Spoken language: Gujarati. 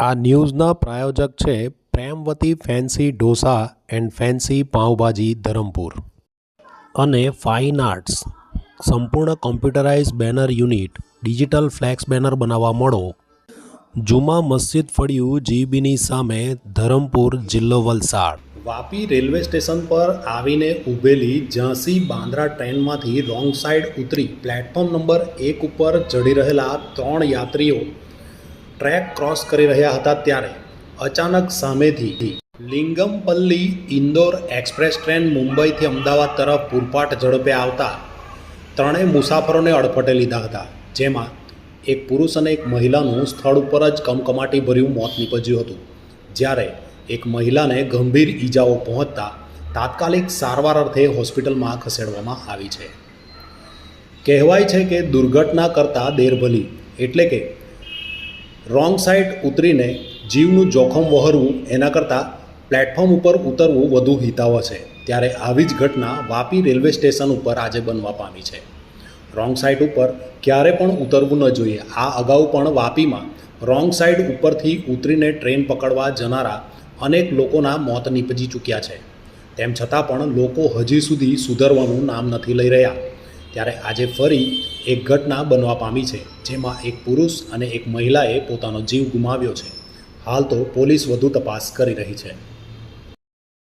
આ ન્યૂઝના પ્રાયોજક છે Premvati fancy dosa and fancy pav bhaji Dharampur. અને ફાઇન આર્ટ્સ. સંપૂર્ણ computerise banner unit, digital flex banner બનાવવા મળો. જુમા મસ્જિદ ફળિયું જીબીની સામે ધરમપુર જિલ્લો વલસાડ. વાપી રેલવે સ્ટેશન પર આવીને ઊભેલી ઝાંસી બાંદ્રા ટ્રેનમાંથી રોંગ સાઈડ ઉતરી પ્લેટફોર્મ નંબર એક ઉપર ચડી રહેલા ત્રણ યાત્રીઓ ટ્રેક ક્રોસ કરી રહ્યા હતા ત્યારે અચાનક સામેથી લિંગમપલ્લી ઇન્દોર એક્સપ્રેસ ટ્રેન મુંબઈથી અમદાવાદ તરફ પૂરપાટ ઝડપે આવતા ત્રણેય મુસાફરોને અડફટે લીધા હતા, જેમાં એક પુરુષ અને એક મહિલાનું સ્થળ ઉપર જ કમકમાટી ભર્યું મોત નીપજ્યું હતું. જ્યારે એક મહિલાને ગંભીર ઈજાઓ પહોંચતા તાત્કાલિક સારવાર અર્થે હોસ્પિટલમાં ખસેડવામાં આવી છે. કહેવાય છે કે દુર્ઘટના કરતાં દેરભલી એટલે કે રોંગ સાઈડ ઉતરીને જીવનું જોખમ વહરવું એના કરતાં પ્લેટફોર્મ ઉપર ઉતરવું વધુ હિતાવહ છે. ત્યારે આવી જ ઘટના વાપી રેલવે સ્ટેશન ઉપર આજે બનવા પામી છે. રોંગ સાઈડ ઉપર ક્યારે પણ ઉતરવું ન જોઈએ. આ અગાઉ પણ વાપીમાં રોંગ સાઈડ ઉપરથી ઉતરીને ટ્રેન પકડવા જનારા અનેક લોકોના મોત નીપજી ચૂક્યા છે. તેમ છતાં પણ લોકો હજી સુધી સુધરવાનું નામ નથી લઈ રહ્યા. ત્યારે આજે ફરી એક ઘટના બનવા પામી છે, જેમાં એક પુરુષ અને એક મહિલાએ પોતાનો જીવ ગુમાવ્યો છે. હાલ તો પોલીસ વધુ તપાસ કરી રહી છે.